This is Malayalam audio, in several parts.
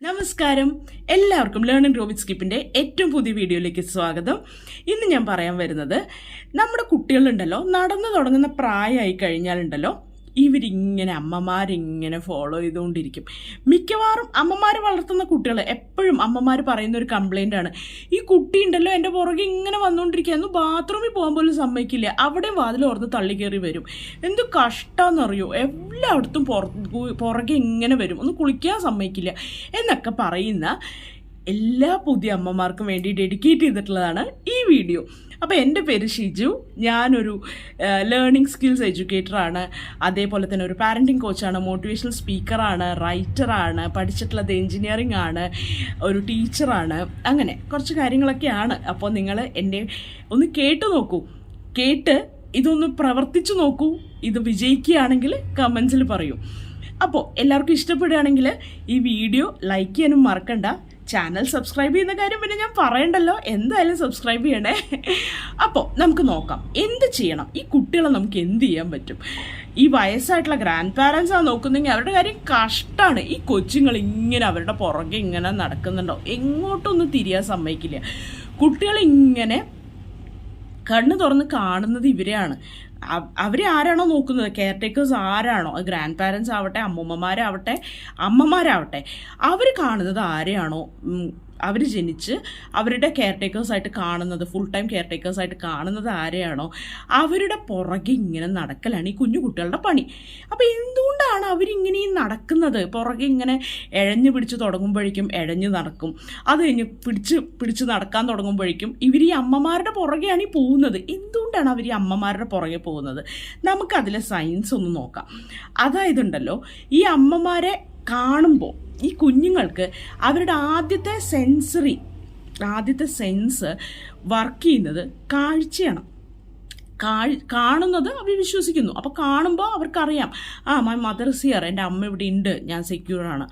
നമസ്കാരം. എല്ലാവർക്കും ലേണിംഗ് റോബിറ്റ് സ്കിപ്പിന്റെ ഏറ്റവും പുതിയ വീഡിയോയിലേക്ക് സ്വാഗതം. ഇന്ന് ഞാൻ പറയാൻ വരുന്നത് നമ്മുടെ കുട്ടികളുണ്ടല്ലോ നടന്നു തുടങ്ങുന്ന പ്രായമായി കഴിഞ്ഞാലുണ്ടല്ലോ ഇവരിങ്ങനെ അമ്മമാരിങ്ങനെ ഫോളോ ചെയ്തുകൊണ്ടിരിക്കും. മിക്കവാറും അമ്മമാർ വളർത്തുന്ന കുട്ടികൾ എപ്പോഴും അമ്മമാർ പറയുന്ന ഒരു കംപ്ലൈന്റ് ആണ്. ഈ കുട്ടി ഉണ്ടല്ലോ എന്റെ പുറകെ ഇങ്ങനെ വന്നുകൊണ്ടിരിക്കുകയെന്ന് ബാത്റൂമിൽ പോകാൻ പോലും സമ്മതിക്കില്ല. അവിടെ വാതിൽ ഓർന്ന് തള്ളി കയറി വരും. എന്ത് കഷ്ടമെന്നറിയോ എല്ലായിടത്തും പുറ പുറകെ ഇങ്ങനെ വരും. ഒന്ന് കുളിക്കാൻ സമ്മതിക്കില്ല. എന്നൊക്കെ പറയുന്ന എല്ലാ പുതിയ അമ്മമാർക്കും വേണ്ടി ഡെഡിക്കേറ്റ് ചെയ്തിട്ടുള്ളതാണ് ഈ വീഡിയോ. അപ്പോൾ എന്റെ പേര് ഷിജു. ഞാനൊരു ലേണിംഗ് സ്കിൽസ് എഡ്യൂക്കേറ്ററാണ് അതേപോലെ തന്നെ ഒരു പാരന്റിങ് കോച്ചാണ് മോട്ടിവേഷണൽ സ്പീക്കറാണ് റൈറ്ററാണ് പഠിച്ചിട്ടുള്ളത് എൻജിനീയറിംഗ് ആണ് ഒരു ടീച്ചറാണ് അങ്ങനെ കുറച്ച് കാര്യങ്ങളൊക്കെയാണ്. അപ്പോൾ നിങ്ങൾ എന്നെ ഒന്ന് കേട്ട് നോക്കൂ. കേട്ട് ഇതൊന്ന് പ്രവർത്തിച്ചു നോക്കൂ. ഇത് വിജയിക്കുകയാണെങ്കിൽ കമൻസിൽ പറയൂ. അപ്പോൾ എല്ലാവർക്കും ഇഷ്ടപ്പെടുകയാണെങ്കിൽ ഈ വീഡിയോ ലൈക്ക് ചെയ്യാനും മറക്കണ്ട. ചാനൽ സബ്സ്ക്രൈബ് ചെയ്യുന്ന കാര്യം പിന്നെ ഞാൻ പറയണ്ടല്ലോ. എന്തായാലും സബ്സ്ക്രൈബ് ചെയ്യണേ. അപ്പോൾ നമുക്ക് നോക്കാം. എന്ത് ചെയ്യണം? ഈ കുട്ടികളെ നമുക്ക് എന്ത് ചെയ്യാൻ പറ്റും? ഈ വയസ്സായിട്ടുള്ള ഗ്രാൻഡ് പാരൻസ് ആ നോക്കുന്നെങ്കിൽ അവരുടെ കാര്യം കഷ്ടമാണ് ഈ കൊച്ചുങ്ങൾ ഇങ്ങനെ അവരുടെ പുറകെ ഇങ്ങനെ നടക്കുന്നുണ്ടോ? എങ്ങോട്ടൊന്നും തിരിയാൻ സമ്മതിക്കില്ല. കുട്ടികൾ ഇങ്ങനെ കണ്ണ് തുറന്ന് കാണുന്നത് ഇവരെയാണ്. അവ- അവരെ ആരാണോ നോക്കുന്നത്? കെയർ ടേക്കേഴ്സ് ആരാണോ? ഗ്രാൻഡ് പാരൻസ് ആവട്ടെ അമ്മൂമ്മമാരാവട്ടെ അമ്മമാരാവട്ടെ. അവർ കാണുന്നത് ആരെയാണോ? അവർ ജനിച്ച് അവരുടെ കെയർ ടേക്കേഴ്സായിട്ട് കാണുന്നത് ഫുൾ ടൈം കെയർ ടേക്കേഴ്സായിട്ട് കാണുന്നത് ആരെയാണോ? അവരുടെ പുറകെ ഇങ്ങനെ നടക്കലാണ് ഈ കുഞ്ഞു കുട്ടികളുടെ പണി. അപ്പോൾ എന്തുകൊണ്ടാണ് അവരിങ്ങനെ ഈ നടക്കുന്നത്? പുറകെ ഇങ്ങനെ എഴഞ്ഞു പിടിച്ച് തുടങ്ങുമ്പോഴേക്കും എഴഞ്ഞു നടക്കും. അത് കഴിഞ്ഞ് പിടിച്ച് പിടിച്ച് നടക്കാൻ തുടങ്ങുമ്പോഴേക്കും ഇവർ ഈ അമ്മമാരുടെ പുറകെയാണ് ഈ പോകുന്നത്. എന്തുകൊണ്ടാണ് അവർ ഈ അമ്മമാരുടെ പുറകെ പോകുന്നത്? നമുക്കതിലെ സയൻസ് ഒന്ന് നോക്കാം. അതായതുണ്ടല്ലോ ഈ അമ്മമാരെ കാണുമ്പോൾ ഈ കുഞ്ഞുങ്ങൾക്ക് അവരുടെ ആദ്യത്തെ സെൻസറി ആദ്യത്തെ സെൻസ് വർക്ക് ചെയ്യുന്നത് കാഴ്ചയാണ്. കാണുന്നത് അവർ വിശ്വസിക്കുന്നു. അപ്പോൾ കാണുമ്പോൾ അവർക്കറിയാം ആ മൈ മദർ സിയർ എന്റെ അമ്മ ഇവിടെ ഉണ്ട്. ഞാൻ സെക്യൂർ ആണ്.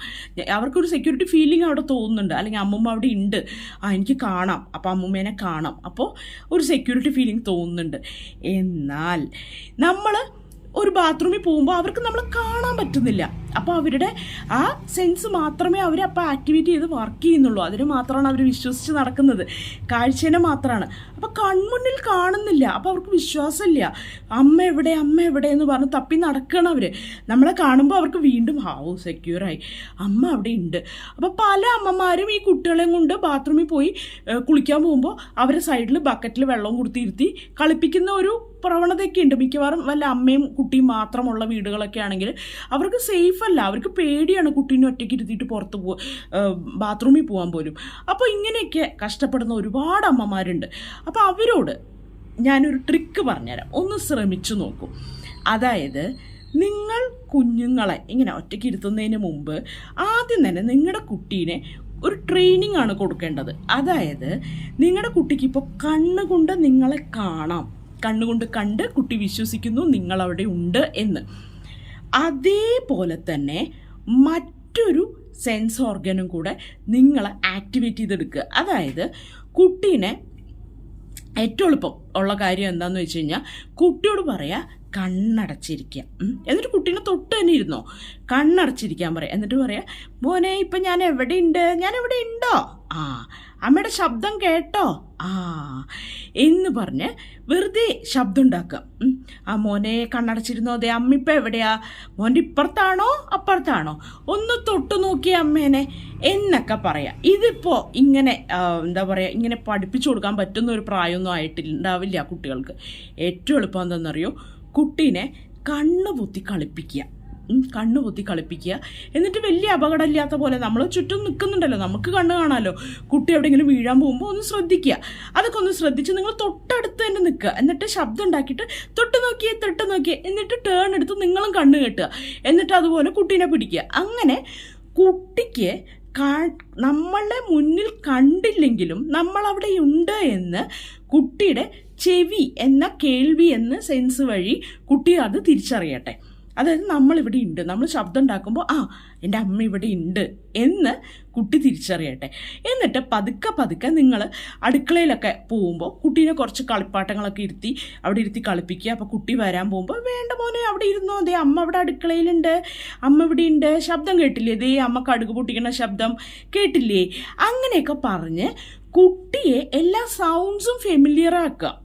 അവർക്കൊരു സെക്യൂരിറ്റി ഫീലിംഗ് അവിടെ തോന്നുന്നുണ്ട്. അല്ലെങ്കിൽ അമ്മമ്മ അവിടെ ഉണ്ട്. ആ എനിക്ക് കാണാം. അപ്പോൾ അമ്മൂമ്മേനെ കാണാം. അപ്പോൾ ഒരു സെക്യൂരിറ്റി ഫീലിംഗ് തോന്നുന്നുണ്ട്. എന്നാൽ നമ്മൾ ഒരു ബാത്റൂമിൽ പോകുമ്പോൾ അവർക്ക് നമ്മളെ കാണാൻ പറ്റുന്നില്ല. അപ്പോൾ അവരുടെ ആ സെൻസ് മാത്രമേ അവർ അപ്പോൾ ആക്ടിവേറ്റ് ചെയ്ത് വർക്ക് ചെയ്യുന്നുള്ളൂ. അതിന് മാത്രമാണ് അവർ വിശ്വസിച്ച് നടക്കുന്നത്. കാഴ്ചേനെ മാത്രമാണ്. അപ്പോൾ കൺമുന്നിൽ കാണുന്നില്ല. അപ്പോൾ അവർക്ക് വിശ്വാസമില്ല. അമ്മ എവിടെ അമ്മ എവിടെ എന്ന് പറഞ്ഞ് തപ്പി നടക്കണം അവർ നമ്മളെ കാണുമ്പോൾ അവർക്ക് വീണ്ടും ഹാവു സെക്യൂറായി അമ്മ അവിടെ ഉണ്ട് അപ്പോൾ പല അമ്മമാരും ഈ കുട്ടികളെയും കൊണ്ട് ബാത്റൂമിൽ പോയി കുളിക്കാൻ പോകുമ്പോൾ അവരെ സൈഡിൽ ബക്കറ്റിൽ വെള്ളം കൊടുത്തിരുത്തി കളിപ്പിക്കുന്ന ഒരു പ്രവണതയൊക്കെ ഉണ്ട് മിക്കവാറും വല്ല അമ്മയും കുട്ടിയും മാത്രമുള്ള വീടുകളൊക്കെ ആണെങ്കിൽ അവർക്ക് സേഫ് അല്ല. അവർക്ക് പേടിയാണ് കുട്ടീനെ ഒറ്റയ്ക്ക് ഇരുത്തിയിട്ട് പുറത്ത് പോ ബാത്റൂമിൽ പോകാൻ പോലും. അപ്പോൾ ഇങ്ങനെയൊക്കെ കഷ്ടപ്പെടുന്ന ഒരുപാട് അമ്മമാരുണ്ട്. അപ്പോൾ അവരോട് ഞാനൊരു ട്രിക്ക് പറഞ്ഞുതരാം. ഒന്ന് ശ്രമിച്ചു നോക്കൂ. അതായത് നിങ്ങൾ കുഞ്ഞുങ്ങളെ ഇങ്ങനെ ഒറ്റയ്ക്ക് ഇരുത്തുന്നതിന് മുമ്പ് ആദ്യം തന്നെ നിങ്ങളുടെ കുട്ടീനെ ഒരു ട്രെയിനിങ് ആണ് കൊടുക്കേണ്ടത്. അതായത് നിങ്ങളുടെ കുട്ടിക്ക് ഇപ്പോൾ കണ്ണുകൊണ്ട് നിങ്ങളെ കാണാം. കണ്ണുകൊണ്ട് കണ്ട് കുട്ടി വിശ്വസിക്കുന്നു നിങ്ങൾ അവിടെ ഉണ്ട് എന്ന്. അതേപോലെ തന്നെ മറ്റൊരു സെൻസ് ഓർഗനും കൂടെ നിങ്ങൾ ആക്ടിവേറ്റ് ചെയ്തെടുക്കുക. അതായത് കുട്ടീനെ ഏറ്റവും എളുപ്പം ഉള്ള കാര്യം എന്താണെന്ന് വെച്ച് കഴിഞ്ഞാൽ കുട്ടിയോട് പറയാ കണ്ണടച്ചിരിക്കുക. എന്നിട്ട് കുട്ടീനെ തൊട്ട് തന്നെ ഇരുന്നോ? കണ്ണടച്ചിരിക്കാൻ പറയാം. എന്നിട്ട് പറയാ മോനെ ഇപ്പം ഞാൻ എവിടെ ഉണ്ട് ഞാൻ എവിടെ ഉണ്ടോ? ആ. അമ്മയുടെ ശബ്ദം കേട്ടോ? ആ. എന്ന് പറഞ്ഞ് വെറുതെ ശബ്ദം ഉണ്ടാക്കുക. ആ മോനെ കണ്ണടച്ചിരുന്നോ? അതെ അമ്മ ഇപ്പം എവിടെയാ? മോന്റെ ഇപ്പുറത്താണോ? അപ്പുറത്താണോ? ഒന്ന് തൊട്ട് നോക്കിയ അമ്മേനെ എന്നൊക്കെ പറയാം. ഇതിപ്പോൾ ഇങ്ങനെ എന്താ പറയുക ഇങ്ങനെ പഠിപ്പിച്ചു കൊടുക്കാൻ പറ്റുന്ന ഒരു പ്രായമൊന്നും ആയിട്ടുണ്ടാവില്ല കുട്ടികൾക്ക്. ഏറ്റവും എളുപ്പം എന്താണെന്നറിയോ? കുട്ടീനെ കണ്ണ് പൊത്തി കളിപ്പിക്കുക. കണ്ണ് പൊത്തി കളിപ്പിക്കുക. എന്നിട്ട് വലിയ അപകടമില്ലാത്ത പോലെ നമ്മൾ ചുറ്റും നിൽക്കുന്നുണ്ടല്ലോ. നമുക്ക് കണ്ണ് കാണാമല്ലോ കുട്ടി എവിടെയെങ്കിലും വീഴാൻ പോകുമ്പോൾ ഒന്ന് ശ്രദ്ധിക്കുക. അതൊക്കെ ഒന്ന് ശ്രദ്ധിച്ച് നിങ്ങൾ തൊട്ടടുത്ത് തന്നെ നിൽക്കുക. എന്നിട്ട് ശബ്ദം ഉണ്ടാക്കിയിട്ട് തൊട്ട് നോക്കിയേ തൊട്ട് നോക്കിയേ. എന്നിട്ട് ടേൺ എടുത്ത് നിങ്ങളും കണ്ണ് കെട്ടുക. എന്നിട്ട് അതുപോലെ കുട്ടീനെ പിടിക്കുക. അങ്ങനെ കുട്ടിക്ക് നമ്മളുടെ നമ്മളെ മുന്നിൽ കണ്ടില്ലെങ്കിലും നമ്മൾ അവിടെ ഉണ്ട് എന്ന് കുട്ടിയുടെ ചെവി എന്ന കേൾവി എന്ന സെൻസ് വഴി കുട്ടി അത് തിരിച്ചറിയട്ടെ. അതായത് നമ്മളിവിടെ ഉണ്ട്. നമ്മൾ ശബ്ദം ഉണ്ടാക്കുമ്പോൾ ആ എന്റെ അമ്മ ഇവിടെ ഉണ്ട് എന്ന് കുട്ടി തിരിച്ചറിയട്ടെ. എന്നിട്ട് പതുക്കെ പതുക്കെ നിങ്ങൾ അടുക്കളയിലൊക്കെ പോകുമ്പോൾ കുട്ടീനെ കുറച്ച് കളിപ്പാട്ടങ്ങളൊക്കെ ഇരുത്തി അവിടെ ഇരുത്തി കളിപ്പിക്കുക. അപ്പോൾ കുട്ടി വരാൻ പോകുമ്പോൾ വേണ്ട മോനെ അവിടെ ഇരുന്നോ. ദേ അമ്മ അവിടെ അടുക്കളയിലുണ്ട്. അമ്മ ഇവിടെ ഉണ്ട്. ശബ്ദം കേട്ടില്ലേ? ദേ അമ്മ കടുക് പൊട്ടിക്കുന്ന ശബ്ദം കേട്ടില്ലേ? അങ്ങനെയൊക്കെ പറഞ്ഞ് കുട്ടിയെ എല്ലാ സൗണ്ട്സും ഉം.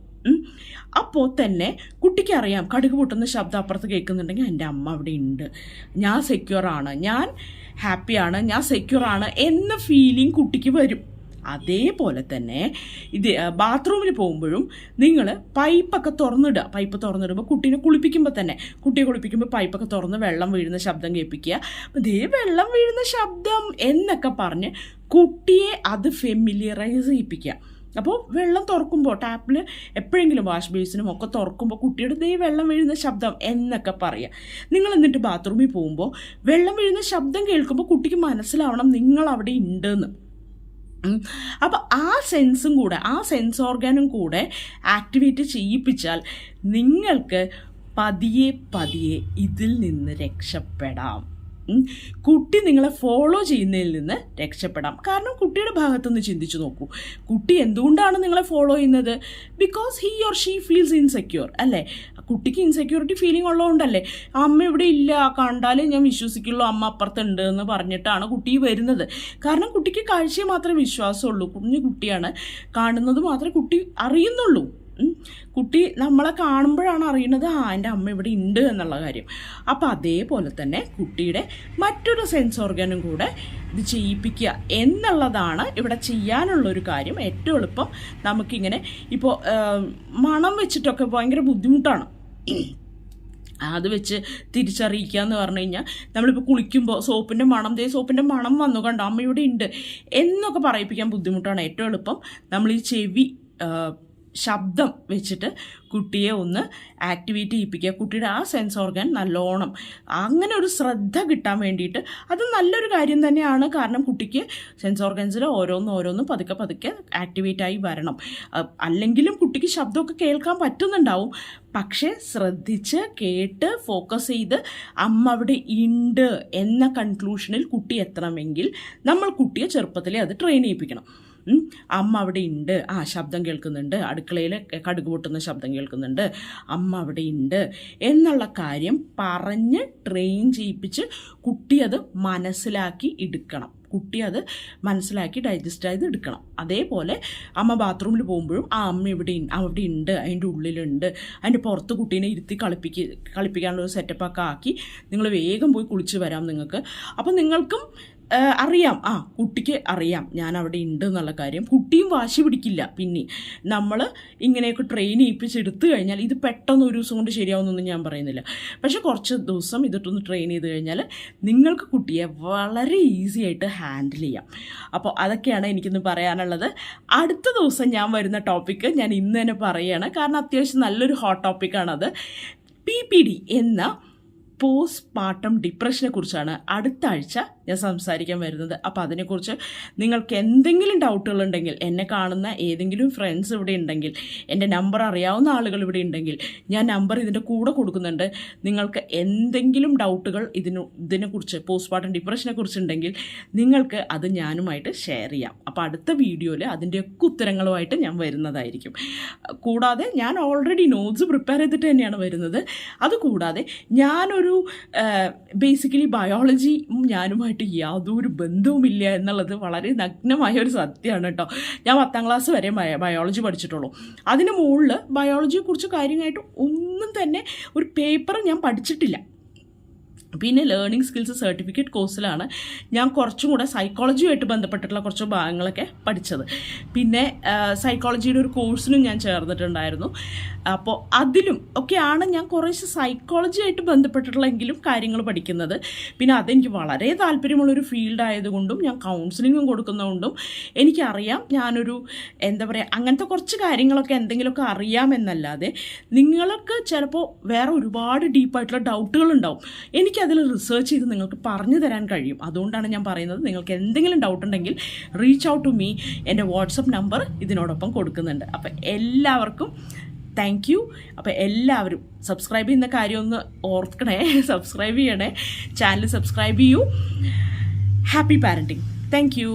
അപ്പോൾ തന്നെ കുട്ടിക്ക് അറിയാം കടുക് പൊട്ടുന്ന ശബ്ദം അപ്പുറത്ത് കേൾക്കുന്നുണ്ടെങ്കിൽ എന്റെ അമ്മ അവിടെ ഉണ്ട്. ഞാൻ സെക്യൂറാണ് ഞാൻ ഹാപ്പിയാണ് ഞാൻ സെക്യൂറാണ് എന്ന ഫീലിംഗ് കുട്ടിക്ക് വരും. അതേപോലെ തന്നെ ഇത് ബാത്റൂമിൽ പോകുമ്പോഴും നിങ്ങൾ പൈപ്പൊക്കെ തുറന്നിടുക. പൈപ്പ് തുറന്നിടുമ്പോൾ കുട്ടീനെ കുളിപ്പിക്കുമ്പോൾ തന്നെ കുട്ടിയെ കുളിപ്പിക്കുമ്പോൾ പൈപ്പൊക്കെ തുറന്ന് വെള്ളം വീഴുന്ന ശബ്ദം കേൾപ്പിക്കുക. ദേ വെള്ളം വീഴുന്ന ശബ്ദം എന്നൊക്കെ പറഞ്ഞ് കുട്ടിയെ അത് ഫെമിലിയറൈസ് ചെയ്യിപ്പിക്കുക. അപ്പോൾ വെള്ളം തുറക്കുമ്പോൾ ടാപ്പിൽ എപ്പോഴെങ്കിലും വാഷ് ബേസിനും ഒക്കെ തുറക്കുമ്പോൾ കുട്ടിയുടെ ദേ വെള്ളം വീഴുന്ന ശബ്ദം എന്നൊക്കെ പറയുക നിങ്ങൾ എന്നിട്ട് ബാത്റൂമിൽ പോകുമ്പോൾ വെള്ളം വീഴുന്ന ശബ്ദം കേൾക്കുമ്പോൾ കുട്ടിക്ക് മനസ്സിലാവണം നിങ്ങൾ അവിടെ ഉണ്ടെന്ന്. അപ്പോൾ ആ സെൻസും കൂടെ ആ സെൻസ് ഓർഗാനും കൂടെ ആക്ടിവേറ്റ് ചെയ്യിപ്പിച്ചാൽ നിങ്ങൾക്ക് പതിയെ പതിയെ ഇതിൽ നിന്ന് രക്ഷപ്പെടാം. കുട്ടി നിങ്ങളെ ഫോളോ ചെയ്യുന്നതിൽ നിന്ന് രക്ഷപ്പെടാം. കാരണം കുട്ടിയുടെ ഭാഗത്തുനിന്ന് ചിന്തിച്ചു നോക്കൂ. കുട്ടി എന്തുകൊണ്ടാണ് നിങ്ങളെ ഫോളോ ചെയ്യുന്നത്? Because he or she feels insecure അല്ലേ? കുട്ടിക്ക് ഇൻസെക്യൂരിറ്റി ഫീലിംഗ് ഉള്ളതുകൊണ്ടല്ലേ. അമ്മ ഇവിടെ ഇല്ല കണ്ടാലേ ഞാൻ വിശ്വസിക്കുള്ളൂ അമ്മ അപ്പുറത്തുണ്ട് എന്ന് പറഞ്ഞിട്ടാണ് കുട്ടി വരുന്നത്. കാരണം കുട്ടിക്ക് കാഴ്ചയെ മാത്രമേ വിശ്വാസമുള്ളൂ. കുഞ്ഞു കുട്ടിയാണ്. കാണുന്നത് മാത്രമേ കുട്ടി അറിയുന്നുള്ളൂ. കുട്ടി നമ്മളെ കാണുമ്പോഴാണ് അറിയുന്നത് ആ എന്റെ അമ്മ ഇവിടെ ഉണ്ട് എന്നുള്ള കാര്യം. അപ്പോൾ അതേപോലെ തന്നെ കുട്ടിയുടെ മറ്റൊരു സെൻസ് ഓർഗനും കൂടെ ഇത് ചെയ്യിപ്പിക്കുക എന്നുള്ളതാണ് ഇവിടെ ചെയ്യാനുള്ളൊരു കാര്യം. ഏറ്റവും എളുപ്പം നമുക്കിങ്ങനെ ഇപ്പോൾ മണം വെച്ചിട്ടൊക്കെ ഭയങ്കര ബുദ്ധിമുട്ടാണ്. അത് വെച്ച് തിരിച്ചറിയിക്കുക എന്ന് പറഞ്ഞു കഴിഞ്ഞാൽ നമ്മളിപ്പോൾ കുളിക്കുമ്പോൾ സോപ്പിന്റെ മണം ദേ സോപ്പിന്റെ മണം വന്നു കണ്ടോ അമ്മയുടെ ഉണ്ട് എന്നൊക്കെ പറയിപ്പിക്കാൻ ബുദ്ധിമുട്ടാണ്. ഏറ്റവും എളുപ്പം നമ്മൾ ഈ ചെവി ശബ്ദം വെച്ചിട്ട് കുട്ടിയെ ഒന്ന് ആക്ടിവേറ്റ് ചെയ്യിപ്പിക്കുക കുട്ടിയുടെ ആ സെൻസ് ഓർഗൻ നല്ലോണം അങ്ങനെ ഒരു ശ്രദ്ധ കിട്ടാൻ വേണ്ടിയിട്ട് അത് നല്ലൊരു കാര്യം തന്നെയാണ്. കാരണം കുട്ടിക്ക് സെൻസ് ഓർഗൻസിൽ ഓരോന്നും ഓരോന്നും പതുക്കെ പതുക്കെ ആക്ടിവേറ്റ് ആയി വരണം. അല്ലെങ്കിലും കുട്ടിക്ക് ശബ്ദമൊക്കെ കേൾക്കാൻ പറ്റുന്നുണ്ടാവും. പക്ഷേ ശ്രദ്ധിച്ച് കേട്ട് ഫോക്കസ് ചെയ്ത് അമ്മ അവിടെ ഉണ്ട് എന്ന കൺക്ലൂഷനിൽ കുട്ടി എത്തണമെങ്കിൽ നമ്മൾ കുട്ടിയെ ചെറുപ്പത്തിലേ അത് ട്രെയിൻ ചെയ്യിപ്പിക്കണം. അമ്മ അവിടെ ഉണ്ട് ആ ശബ്ദം കേൾക്കുന്നുണ്ട്. അടുക്കളയിൽ കടുക് പൊട്ടുന്ന ശബ്ദം കേൾക്കുന്നുണ്ട്. അമ്മ അവിടെ ഉണ്ട് എന്നുള്ള കാര്യം പറഞ്ഞ് ട്രെയിൻ ചെയ്യിപ്പിച്ച് കുട്ടി അത് മനസ്സിലാക്കി എടുക്കണം. കുട്ടി അത് മനസ്സിലാക്കി ഡൈജസ്റ്റ് ചെയ്ത് എടുക്കണം. അതേപോലെ അമ്മ ബാത്റൂമിൽ പോകുമ്പോഴും ആ അമ്മ ഇവിടെ അവിടെ ഉണ്ട് അതിന്റെ ഉള്ളിലുണ്ട്. അതിന്റെ പുറത്ത് കുട്ടീനെ ഇരുത്തി കളിപ്പിക്ക് കളിപ്പിക്കാനുള്ള ഒരു സെറ്റപ്പൊക്കെ ആക്കി നിങ്ങൾ വേഗം പോയി കുളിച്ച് വരാം നിങ്ങൾക്ക്. അപ്പം നിങ്ങൾക്കും അറിയാം. ആ കുട്ടിക്ക് അറിയാം. ഞാൻ അവിടെ ഉണ്ട് എന്നുള്ള കാര്യം. കുട്ടിയും വാശി പിടിക്കില്ല. പിന്നെ നമ്മൾ ഇങ്ങനെയൊക്കെ ട്രെയിൻ ചെയ്യിപ്പിച്ചെടുത്തു കഴിഞ്ഞാൽ ഇത് പെട്ടെന്ന് ഒരു ദിവസം കൊണ്ട് ശരിയാവുന്നൊന്നും ഞാൻ പറയുന്നില്ല. പക്ഷേ കുറച്ച് ദിവസം ഇതിട്ടൊന്ന് ട്രെയിൻ ചെയ്ത് കഴിഞ്ഞാൽ നിങ്ങൾക്ക് കുട്ടിയെ വളരെ ഈസി ആയിട്ട് ഹാൻഡിൽ ചെയ്യാം. അപ്പോൾ അതൊക്കെയാണ് എനിക്കിന്ന് പറയാനുള്ളത്. അടുത്ത ദിവസം ഞാൻ വരുന്ന ടോപ്പിക്ക് ഞാൻ ഇന്ന് തന്നെ പറയുകയാണ് കാരണം അത്യാവശ്യം നല്ലൊരു ഹോട്ട് ടോപ്പിക്കാണത് പി പി ഡി എന്ന പോസ്റ്റ് പാർട്ടം ഡിപ്രഷനെ കുറിച്ചാണ് അടുത്ത ആഴ്ച ഞാൻ സംസാരിക്കാൻ വരുന്നത്. അപ്പോൾ അതിനെക്കുറിച്ച് നിങ്ങൾക്ക് എന്തെങ്കിലും ഡൗട്ടുകൾ ഉണ്ടെങ്കിൽ എന്നെ കാണുന്ന ഏതെങ്കിലും ഫ്രണ്ട്സ് ഇവിടെ ഉണ്ടെങ്കിൽ എന്റെ നമ്പർ അറിയാവുന്ന ആളുകൾ ഇവിടെ ഉണ്ടെങ്കിൽ ഞാൻ നമ്പർ ഇതിന്റെ കൂടെ കൊടുക്കുന്നുണ്ട്. നിങ്ങൾക്ക് എന്തെങ്കിലും ഡൗട്ടുകൾ ഇതിന് ഇതിനെക്കുറിച്ച് പോസ്റ്റ് പാർട്ടം ഡിപ്രഷനെ കുറിച്ചുണ്ടെങ്കിൽ നിങ്ങൾക്ക് അത് ഞാനുമായിട്ട് ഷെയർ ചെയ്യാം. അപ്പോൾ അടുത്ത വീഡിയോയിൽ അതിന്റെയൊക്കെ ഉത്തരങ്ങളുമായിട്ട് ഞാൻ വരുന്നതായിരിക്കും. കൂടാതെ ഞാൻ ഓൾറെഡി നോട്ട്സ് പ്രിപ്പയർ ചെയ്തിട്ട് തന്നെയാണ് വരുന്നത്. അതുകൂടാതെ ഞാനൊരു ബേസിക്കലി ബയോളജി ഞാനുമായിട്ട് യാതൊരു ബന്ധവുമില്ല എന്നുള്ളത് വളരെ നഗ്നമായ ഒരു സത്യമാണ് കേട്ടോ. ഞാൻ പത്താം ക്ലാസ് വരെ ബയോളജി പഠിച്ചിട്ടുള്ളൂ. അതിന് മുകളിൽ ബയോളജിയെക്കുറിച്ച് കാര്യമായിട്ട് ഒന്നും തന്നെ ഒരു പേപ്പർ ഞാൻ പഠിച്ചിട്ടില്ല. പിന്നെ ലേണിംഗ് സ്കിൽസ് സർട്ടിഫിക്കറ്റ് കോഴ്സിലാണ് ഞാൻ കുറച്ചും കൂടെ സൈക്കോളജിയുമായിട്ട് ബന്ധപ്പെട്ടിട്ടുള്ള കുറച്ച് ഭാഗങ്ങളൊക്കെ പഠിച്ചത്. പിന്നെ സൈക്കോളജിയുടെ ഒരു കോഴ്സിനും ഞാൻ ചേർന്നിട്ടുണ്ടായിരുന്നു. അപ്പോൾ അതിലും ഒക്കെയാണ് ഞാൻ കുറേശ്ശെ സൈക്കോളജിയായിട്ട് ബന്ധപ്പെട്ടിട്ടുള്ളെങ്കിലും കാര്യങ്ങൾ പഠിക്കുന്നത്. പിന്നെ അതെനിക്ക് വളരെ താല്പര്യമുള്ളൊരു ഫീൽഡ് ആയതുകൊണ്ടും ഞാൻ കൗൺസിലിങ്ങും കൊടുക്കുന്നതുകൊണ്ടും എനിക്കറിയാം ഞാനൊരു എന്താ പറയുക അങ്ങനത്തെ കുറച്ച് കാര്യങ്ങളൊക്കെ എന്തെങ്കിലുമൊക്കെ അറിയാമെന്നല്ലാതെ നിങ്ങൾക്ക് ചിലപ്പോൾ വേറെ ഒരുപാട് ഡീപ്പായിട്ടുള്ള ഡൗട്ടുകൾ ഉണ്ടാവും. എനിക്കതിൽ റിസർച്ച് ചെയ്ത് നിങ്ങൾക്ക് പറഞ്ഞു തരാൻ കഴിയും. അതുകൊണ്ടാണ് ഞാൻ പറയുന്നത് നിങ്ങൾക്ക് എന്തെങ്കിലും ഡൗട്ട് ഉണ്ടെങ്കിൽ റീച്ച് ഔട്ട് ടു മീ എന്റെ വാട്സപ്പ് നമ്പർ ഇതിനോടൊപ്പം കൊടുക്കുന്നുണ്ട്. അപ്പം എല്ലാവർക്കും താങ്ക് യു അപ്പോൾ എല്ലാവരും സബ്സ്ക്രൈബ് ചെയ്യുന്ന കാര്യം ഒന്ന് ഓർക്കണേ. സബ്സ്ക്രൈബ് ചെയ്യണേ. ചാനൽ സബ്സ്ക്രൈബ് ചെയ്യൂ. Happy parenting thank you